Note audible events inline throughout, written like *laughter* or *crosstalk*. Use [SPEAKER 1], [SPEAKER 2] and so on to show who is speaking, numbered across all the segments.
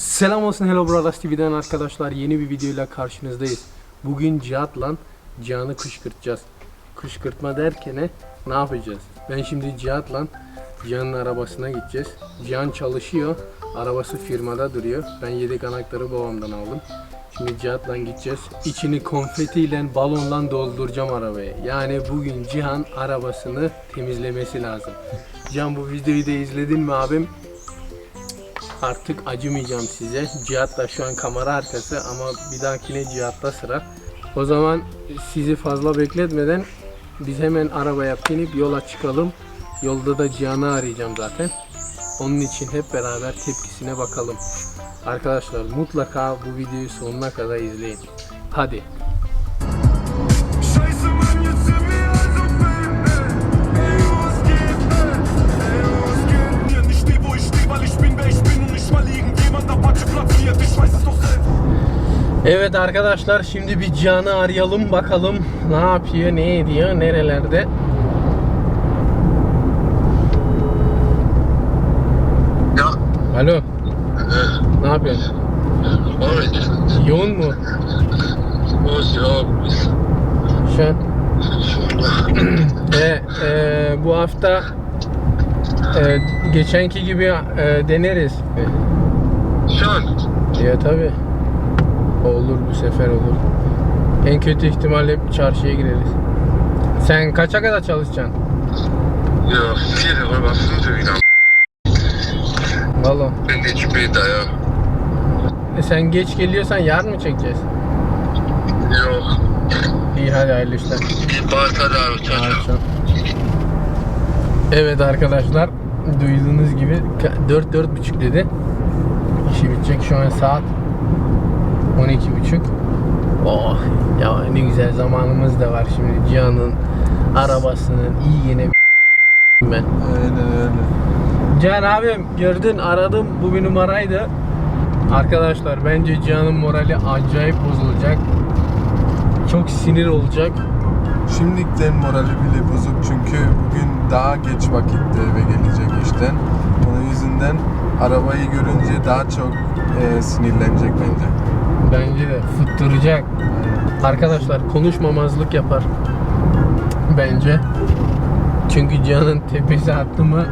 [SPEAKER 1] Selam olsun Hello Brothers TV'den arkadaşlar yeni bir videoyla karşınızdayız. Bugün Cihat'la Cihan'ı kışkırtacağız. Kışkırtma derken ne? Ne yapacağız? Ben şimdi Cihat'la Cihan'ın arabasına gideceğiz. Cihan çalışıyor. Arabası firmada duruyor. Ben yedek anahtarı babamdan aldım. Şimdi Cihat'la gideceğiz. İçini konfetiyle, balonla dolduracağım arabayı. Yani bugün Cihan arabasını temizlemesi lazım. Cihan bu videoyu da izledin mi abim? Artık acımayacağım size. Cihat da şu an kamera arkası ama bir dahakine Cihat'ta sıra. O zaman sizi fazla bekletmeden biz hemen arabaya binip yola çıkalım. Yolda da Cihan'ı arayacağım zaten. Onun için hep beraber tepkisine bakalım. Arkadaşlar mutlaka bu videoyu sonuna kadar izleyin. Hadi. Evet arkadaşlar şimdi bir Cihan'ı arayalım bakalım ne yapıyor ne ediyor nerelerde.
[SPEAKER 2] Ja,
[SPEAKER 1] Alo ne yapıyorsun?
[SPEAKER 2] Moment.
[SPEAKER 1] Yoğun mu
[SPEAKER 2] Muss ja.
[SPEAKER 1] şu an? e, e, bu hafta e, geçenki gibi e, deneriz.
[SPEAKER 2] Schon.
[SPEAKER 1] Ya tabi. Olur bu sefer olur. En kötü ihtimalle çarşıya gireriz. Sen kaça kadar çalışacaksın?
[SPEAKER 2] Ja, 4 Euro 5 wieder.
[SPEAKER 1] Valla.
[SPEAKER 2] Bin nicht später, ja.
[SPEAKER 1] E sen geç geliyorsan yarın mı çekeceğiz?
[SPEAKER 2] Jo.
[SPEAKER 1] İyi hadi hayırlı işler.
[SPEAKER 2] Er ciao.
[SPEAKER 1] Akşam. Evet arkadaşlar duyduğunuz gibi 4 4 buçuk dedi. İşi bitecek şu an saat 12 buçuk. Oh ya ne güzel zamanımız da var şimdi Cihan'ın arabasının iyi yine ben.
[SPEAKER 3] Aynen öyle.
[SPEAKER 1] Cihan abim gördün aradım bu bir numaraydı. Arkadaşlar bence Cihan'ın morali acayip bozulacak. Çok sinir olacak.
[SPEAKER 3] Şimdilikten morali bile bozuk çünkü bugün daha geç vakitte eve gelecek işten. Onun yüzünden arabayı görünce daha çok e, sinirlenecek bence.
[SPEAKER 1] Bence de fıttıracak. Arkadaşlar konuşmamazlık yapar. Bence. Çünkü Cihan'ın tepesi attı mı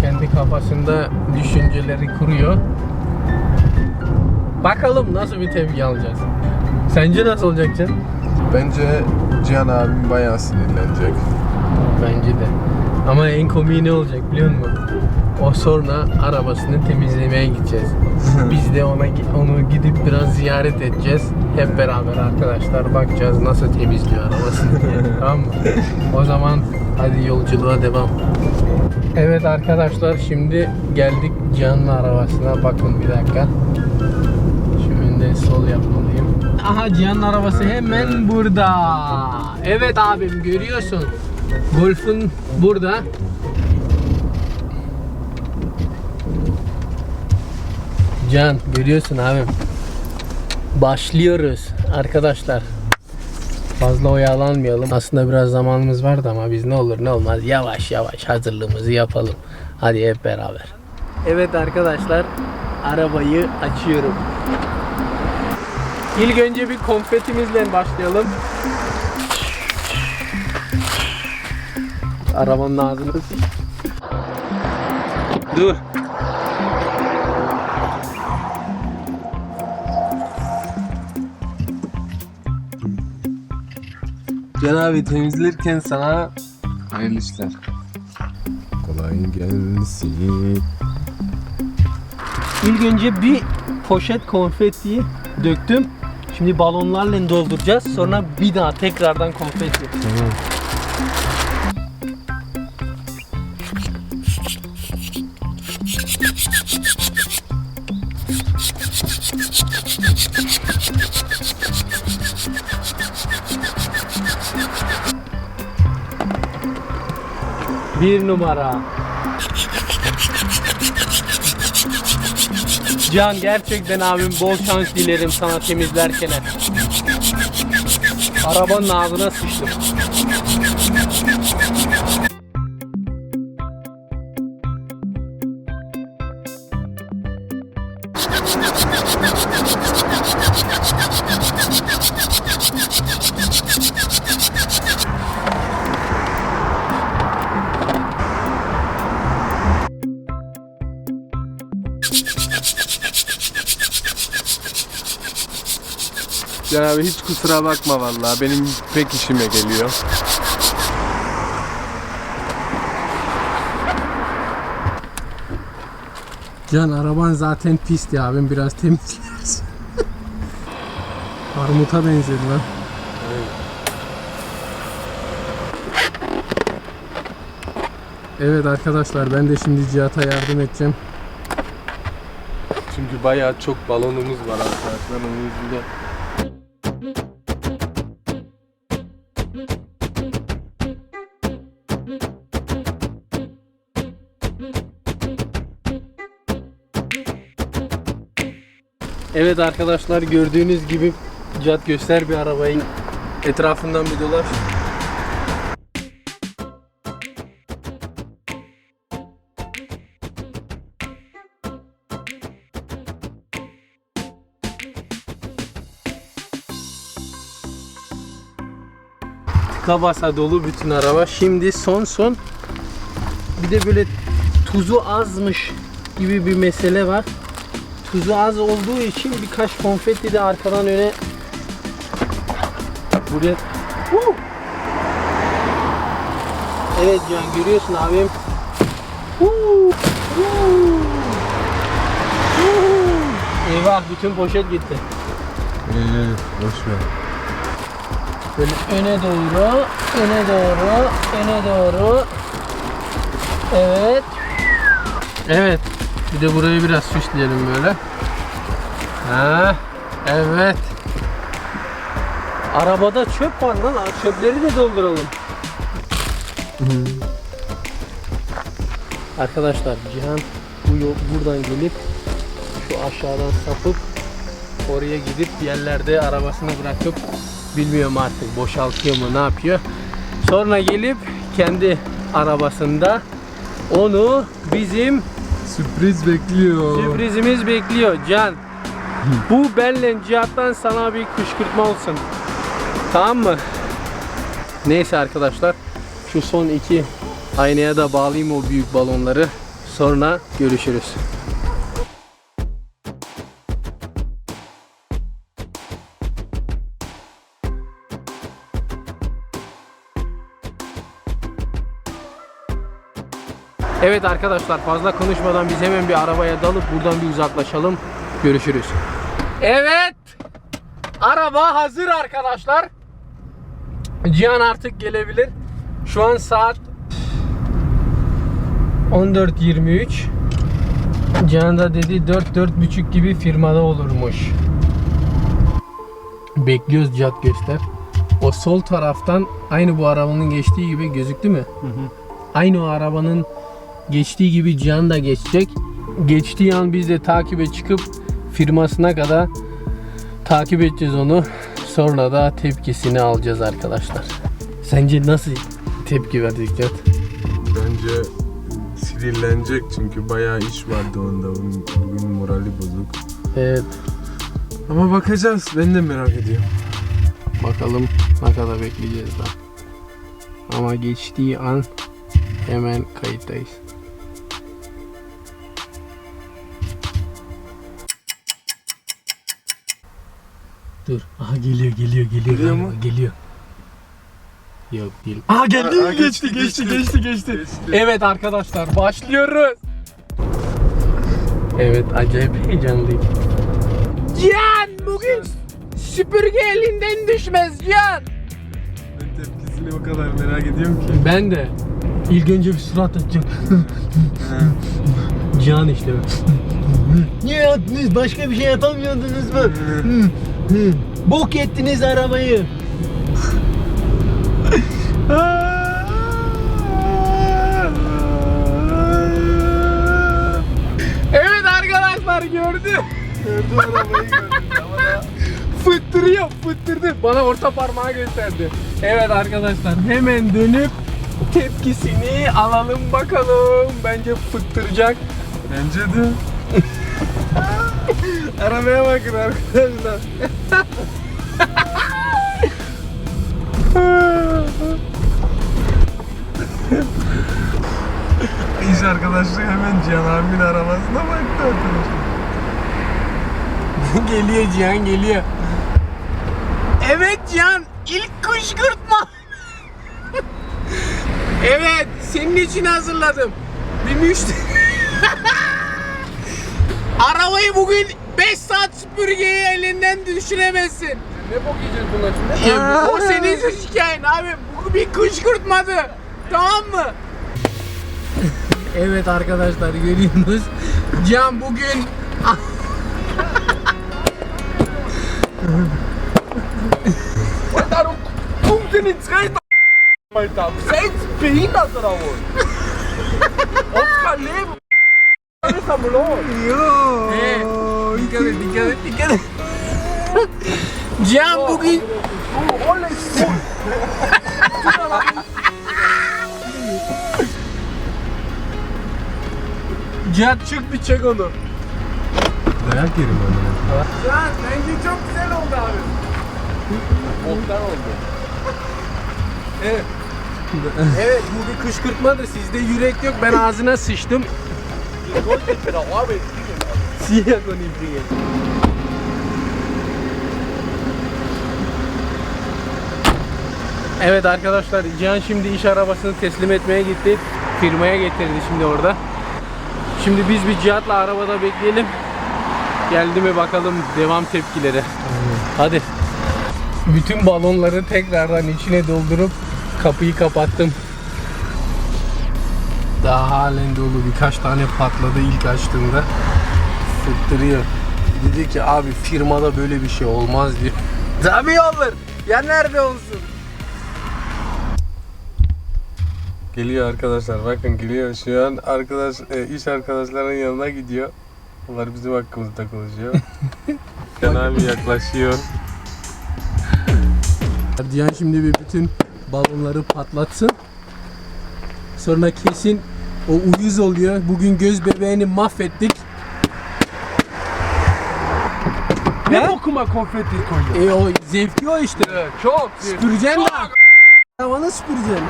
[SPEAKER 1] kendi kafasında düşünceleri kuruyor. Bakalım nasıl bir tepki alacağız. Sence nasıl olacak Can?
[SPEAKER 3] Bence Cihan abim bayağı sinirlenecek.
[SPEAKER 1] Bence de. Ama en komiği ne olacak biliyor musun? O sonra arabasını temizlemeye gideceğiz. *laughs* Biz de ona onu gidip biraz ziyaret edeceğiz. Hep beraber arkadaşlar bakacağız nasıl temizliyor arabasını diye. *laughs* tamam mı? O zaman hadi yolculuğa devam. Evet arkadaşlar şimdi geldik Cihan'ın arabasına. Bakın bir dakika. Önden sol yapmalıyım. Aha Cihan'ın arabası hemen burada. Evet abim görüyorsun. Golf'un burada. Can görüyorsun abim. Başlıyoruz arkadaşlar. Fazla oyalanmayalım. Aslında biraz zamanımız vardı ama biz ne olur ne olmaz yavaş yavaş hazırlığımızı yapalım. Hadi hep beraber. Evet arkadaşlar arabayı açıyorum. İlk önce bir konfetimizle başlayalım. Arabanın ağzını. Dur.
[SPEAKER 4] Can abi temizlerken sana hayırlı işler.
[SPEAKER 3] Kolay gelsin.
[SPEAKER 1] İlk önce bir poşet konfetiyi döktüm. Şimdi balonlarla dolduracağız. Sonra bir daha tekrardan konfeti. Bir numara. Can gerçekten abim bol şans dilerim sana temizlerken. Arabanın ağzına sıçtım.
[SPEAKER 4] Can abi hiç kusura bakma vallahi benim pek işime geliyor.
[SPEAKER 1] Can araban zaten pisti abim biraz temizlersin. Armuta benzedi lan. Evet arkadaşlar ben de şimdi Cihat'a yardım edeceğim.
[SPEAKER 4] Çünkü bayağı çok balonumuz var arkadaşlar onun yüzünden.
[SPEAKER 1] Evet arkadaşlar gördüğünüz gibi Cihat göster bir arabayı. Etrafından bir dolaş. Tıka basa dolu bütün araba. Şimdi son son bir de böyle tuzu azmış gibi bir mesele var. Tuzu az olduğu için birkaç konfeti de arkadan öne buraya Woo! Evet Can görüyorsun abim. Woo! Woo! Woo! Eyvah bütün poşet gitti.
[SPEAKER 3] İyi, boş ver.
[SPEAKER 1] Böyle öne doğru, öne doğru, öne doğru. Evet. Evet. Bir de burayı biraz süsleyelim böyle. Ha, evet. Arabada çöp var lan. Çöpleri de dolduralım. Arkadaşlar Cihan bu yol buradan gelip şu aşağıdan sapıp oraya gidip yerlerde arabasını bırakıp bilmiyorum artık boşaltıyor mu ne yapıyor. Sonra gelip kendi arabasında onu bizim
[SPEAKER 3] Sürpriz bekliyor.
[SPEAKER 1] sürprizimiz bekliyor Can. Bu benle Cihat'tan sana bir kışkırtma olsun. Tamam mı? Neyse arkadaşlar şu son iki aynaya da bağlayayım o büyük balonları. Sonra görüşürüz. Evet arkadaşlar fazla konuşmadan biz hemen bir arabaya dalıp buradan bir uzaklaşalım. Görüşürüz. Evet. Araba hazır arkadaşlar. Cihan artık gelebilir. Şu an saat 14.23. Cihan da dedi 4-4.30 gibi firmada olurmuş. Bekliyoruz Cihat göster. O sol taraftan aynı bu arabanın geçtiği gibi gözüktü mü? Aynı o arabanın geçtiği gibi Cihan da geçecek. Geçtiği an biz de takibe çıkıp firmasına kadar takip edeceğiz onu. Sonra da tepkisini alacağız arkadaşlar. Sence nasıl tepki verdik Cihat?
[SPEAKER 3] Bence sinirlenecek çünkü bayağı iş vardı onda. Bugün, bugün morali bozuk.
[SPEAKER 1] Evet.
[SPEAKER 3] Ama bakacağız. Ben de merak ediyorum.
[SPEAKER 1] Bakalım ne kadar bekleyeceğiz daha. Ama geçtiği an hemen kayıttayız. Dur. Aha geliyor geliyor geliyor.
[SPEAKER 3] Geliyor mu?
[SPEAKER 1] Geliyor. Yok değil. Aha geldi
[SPEAKER 3] Aa,
[SPEAKER 1] geçti, geçti geçti geçti Evet arkadaşlar başlıyoruz. Evet acayip heyecanlıyım. Cihan bugün süpürge elinden düşmez Cihan.
[SPEAKER 3] Ben tepkisini o kadar merak ediyorum ki.
[SPEAKER 1] Ben de. İlk önce bir surat atacak. *laughs* Cihan işte. *laughs* Niye yaptınız? Başka bir şey yapamıyordunuz mu? Hı. Bok ettiniz arabayı. evet arkadaşlar gördü.
[SPEAKER 3] Gördü arabayı gördü.
[SPEAKER 1] Fıttırıyor, fıttırdı. Bana orta parmağı gösterdi. Evet arkadaşlar hemen dönüp tepkisini alalım bakalım. Bence fıttıracak.
[SPEAKER 3] Bence de. *laughs*
[SPEAKER 1] Arabaya bakın arkadaşlar.
[SPEAKER 3] İş arkadaşlığı hemen Cihan abinin arabasına baktı arkadaşlar.
[SPEAKER 1] geliyor Cihan geliyor. Evet Cihan ilk kışkırtma. evet senin için hazırladım. Bir müşteri. *laughs* Arabayı bugün 5 saat süpürgeyi elinden düşüremezsin.
[SPEAKER 4] Ne bok yiyeceğiz bunun içinde?
[SPEAKER 1] Ya, o senin hikayen abi. Bu bir kışkırtmadı. Tamam mı? evet arkadaşlar görüyorsunuz. Can bugün
[SPEAKER 4] Darum kommt in ins Rennen, Alter. Seid behindert oder wohl? Leben. Alles am Lohn.
[SPEAKER 1] Ee, dikkat et dikkat et dikkat et. Can bugün
[SPEAKER 4] gut.
[SPEAKER 1] Cihat çık bir çek onu.
[SPEAKER 3] Dayak yerim öyle.
[SPEAKER 1] Cihat bence çok güzel oldu abi.
[SPEAKER 4] Boktan oldu.
[SPEAKER 1] Evet. evet bu bir kışkırtmadır. Sizde yürek yok. Ben ağzına sıçtım.
[SPEAKER 4] Wieder Arbeit.
[SPEAKER 1] Siyah konuşuyor. Evet arkadaşlar Cihan şimdi iş arabasını teslim etmeye gitti. Firmaya getirdi şimdi orada. Şimdi biz bir Cihat'la arabada bekleyelim. Geldi mi bakalım devam tepkileri. Hadi. Bütün balonları tekrardan içine doldurup kapıyı kapattım. Daha halen dolu birkaç tane patladı ilk açtığımda. Fıttırıyor. Dedi ki abi firmada böyle bir şey olmaz diyor. *laughs* Tabii olur. Ya nerede olsun?
[SPEAKER 3] Geliyor arkadaşlar bakın geliyor şu an arkadaş e, iş arkadaşların yanına gidiyor. Onlar bizim hakkımızda konuşuyor. *laughs* Can abi yaklaşıyor.
[SPEAKER 1] Cihan şimdi bir bütün balonları patlatsın. Sonra kesin o uyuz oluyor. Bugün göz bebeğini mahvettik.
[SPEAKER 4] Ne bokuma konfeti koyuyor?
[SPEAKER 1] E o zevki o işte.
[SPEAKER 4] Evet, çok.
[SPEAKER 1] Süpüreceksin de. Arabanı süpüreceksin.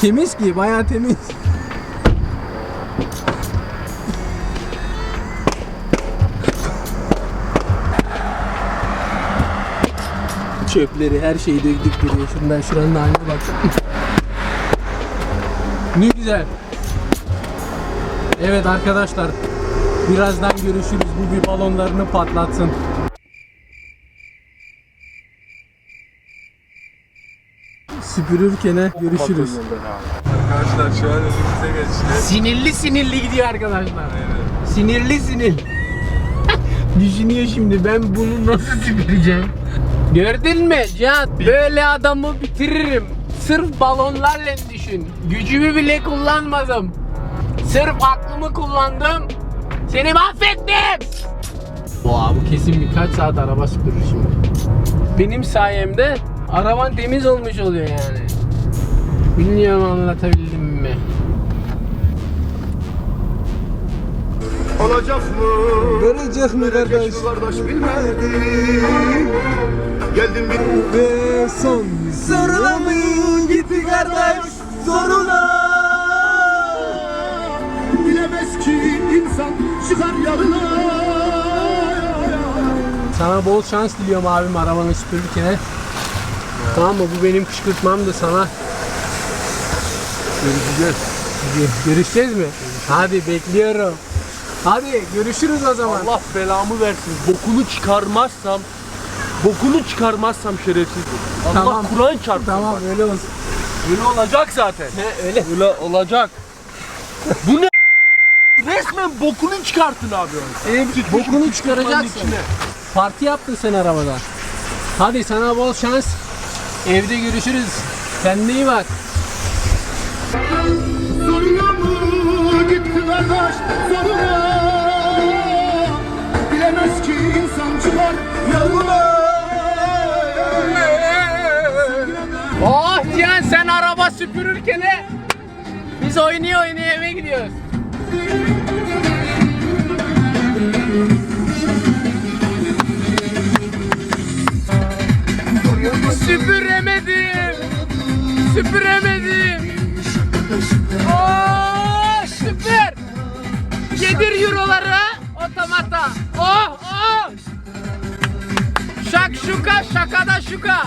[SPEAKER 1] Temiz ki bayağı temiz. Çöpleri her şeyi döktük buraya. Şundan şuranın haline bak. Ne güzel. Evet arkadaşlar. Birazdan görüşürüz. Bu bir balonlarını patlatsın. Süpürürken görüşürüz.
[SPEAKER 3] Arkadaşlar şu an önümüze geçti.
[SPEAKER 1] Sinirli sinirli gidiyor arkadaşlar.
[SPEAKER 3] Evet.
[SPEAKER 1] Sinirli sinirli. *laughs* Düşünüyor şimdi ben bunu nasıl süpüreceğim? Gördün mü Cihat? Böyle adamı bitiririm. Sırf balonlarla düşün. Gücümü bile kullanmadım. Sırf aklımı kullandım. Seni mahvettim. Oha bu kesin birkaç saat araba süpürür şimdi. Benim sayemde araban temiz olmuş oluyor yani. Bilmiyorum anlatabildim mi?
[SPEAKER 5] Olacak mı?
[SPEAKER 3] Verecek mi
[SPEAKER 5] Geç mi kardeş bilmedim Geldim bir
[SPEAKER 3] Ve son
[SPEAKER 1] Sorula mı gitti kardeş? Sorula.
[SPEAKER 5] bilemez ki insan çıkar yarına
[SPEAKER 1] Sana bol şans diliyorum abim arabanı süpürürken. Tamam mı? Bu benim kışkırtmam da sana.
[SPEAKER 3] görüşeceğiz.
[SPEAKER 1] Görüşeceğiz mi? Hadi bekliyorum. Hadi görüşürüz o zaman.
[SPEAKER 4] Allah belamı versin. Bokunu çıkarmazsam Bokunu çıkarmazsam şerefsiz. Allah
[SPEAKER 1] Tamam.
[SPEAKER 4] Kur'an çarpsın.
[SPEAKER 1] Tamam öyle olsun.
[SPEAKER 4] Öyle olacak zaten.
[SPEAKER 1] He öyle.
[SPEAKER 4] Öyle olacak. Bu ne? Resmen bokunu çıkartın abi.
[SPEAKER 1] Ee, bokunu çıkaracaksın.
[SPEAKER 4] içine.
[SPEAKER 1] Parti yaptın sen arabada. Hadi sana bol şans. Evde görüşürüz. Kendine iyi bak. süpürürken de biz oynuyor oynuyor eve gidiyoruz. Süpüremedim. Süpüremedim. Oo, süper. Yedir euroları otomata. Oh oh. Şak şuka şakada şuka.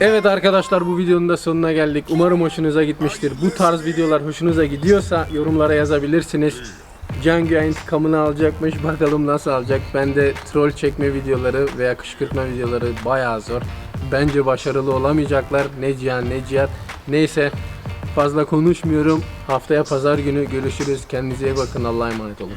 [SPEAKER 1] Evet arkadaşlar bu videonun da sonuna geldik. Umarım hoşunuza gitmiştir. Bu tarz videolar hoşunuza gidiyorsa yorumlara yazabilirsiniz. Cangü intikamını alacakmış. Bakalım nasıl alacak. Ben de troll çekme videoları veya kışkırtma videoları bayağı zor. Bence başarılı olamayacaklar. Ne Cihan ne Cihat. Neyse fazla konuşmuyorum. Haftaya pazar günü görüşürüz. Kendinize iyi bakın. Allah'a emanet olun.